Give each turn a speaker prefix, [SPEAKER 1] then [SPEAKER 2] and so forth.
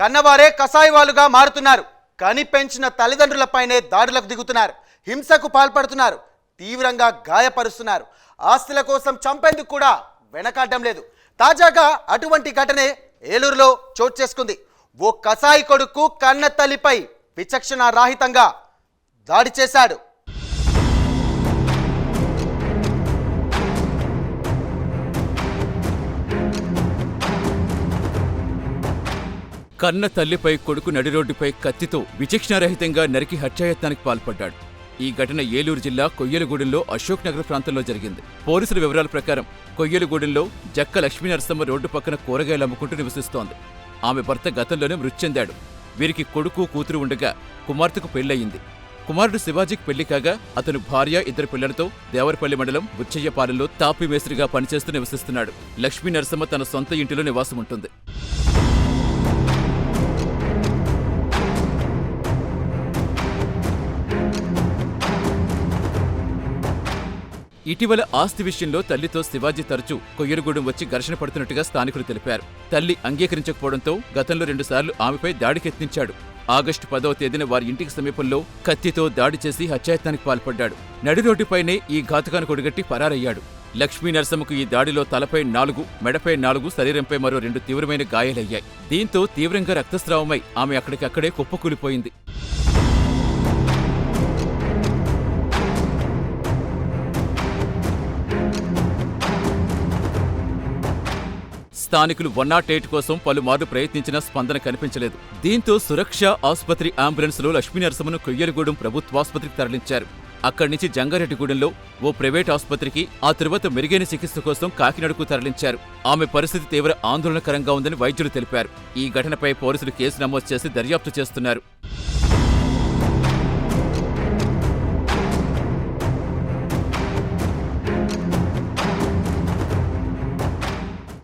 [SPEAKER 1] కన్నవారే కసాయివాలుగా మారుతున్నారు. కనిపెంచిన తల్లిదండ్రులపైనే దాడులకు దిగుతున్నారు. హింసకు పాల్పడుతున్నారు. తీవ్రంగా గాయపరుస్తున్నారు. ఆస్తుల కోసం చంపేందుకు కూడా వెనకాడడం లేదు. తాజాగా అటువంటి ఘటనే ఏలూరులో చోటు చేసుకుంది. ఓ కసాయి కొడుకు కన్న తల్లిపై విచక్షణ రాహితంగా దాడి చేశాడు.
[SPEAKER 2] కన్న తల్లిపై కొడుకు నడిరోడ్డుపై కత్తితో విచక్షణారహితంగా నరికి హత్యాయత్నానికి పాల్పడ్డాడు. ఈ ఘటన ఏలూరు జిల్లా కొయ్యలగూడెంలో అశోక్ నగర్ ప్రాంతంలో జరిగింది. పోలీసుల వివరాల ప్రకారం కొయ్యలగూడెంలో జక్క లక్ష్మీనరసమ్మ రోడ్డు పక్కన కూరగాయలు అమ్ముకుంటూ నివసిస్తోంది. ఆమె భర్త గతంలోనే మృతి చెందాడు. వీరికి కొడుకు కూతురు ఉండగా కుమార్తెకు పెళ్ళయింది కుమారుడు శివాజీకి పెళ్ళి కాగా అతను భార్య ఇద్దరు పిల్లలతో దేవరపల్లి మండలం బుచ్చయ్యపాలెంలో తాపి మేస్త్రిగా పనిచేస్తూ నివసిస్తున్నాడు. లక్ష్మీ నరసమ్మ తన సొంత ఇంటిలో నివాసం ఉంటుంది ఇటీవల ఆస్తి విషయంలో తల్లితో శివాజీ తరచూ కొయ్యరుగూడెం వచ్చి ఘర్షణ పడుతున్నట్టుగా స్థానికులు తెలిపారు. తల్లి అంగీకరించకపోవడంతో గతంలో రెండుసార్లు ఆమెపై దాడికెత్తించాడు ఆగస్టు పదవ తేదీన వారి ఇంటికి సమీపంలో కత్తితో దాడి చేసి హత్యాయత్నానికి పాల్పడ్డాడు. నడి రోడ్డుపైనే ఈ ఘాతుకాన్ని కొడిగట్టి పరారయ్యాడు. లక్ష్మీ నరసమ్మకు ఈ దాడిలో తలపై నాలుగు మెడపై నాలుగు శరీరంపై మరో రెండు తీవ్రమైన గాయాలయ్యాయి. దీంతో తీవ్రంగా రక్తస్రావమై ఆమె అక్కడికక్కడే కుప్పకూలిపోయింది. స్థానికులు వన్ నాట్ ఎయిట్ కోసం పలుమార్లు ప్రయత్నించినా స్పందన కనిపించలేదు. దీంతో సురక్ష ఆసుపత్రి అంబులెన్స్లో లక్ష్మీనరసమ్మను కొయ్యలగూడెం ప్రభుత్వాసుపత్రికి తరలించారు. అక్కడి నుంచి జంగారెడ్డిగూడెంలో ఓ ప్రైవేట్ ఆసుపత్రికి ఆ తరువాత మెరుగైన చికిత్స కోసం కాకినాడకు తరలించారు. ఆమె పరిస్థితి తీవ్ర ఆందోళనకరంగా ఉందని వైద్యులు తెలిపారు. ఈ ఘటనపై పోలీసులు కేసు నమోదు చేసి దర్యాప్తు చేస్తున్నారు.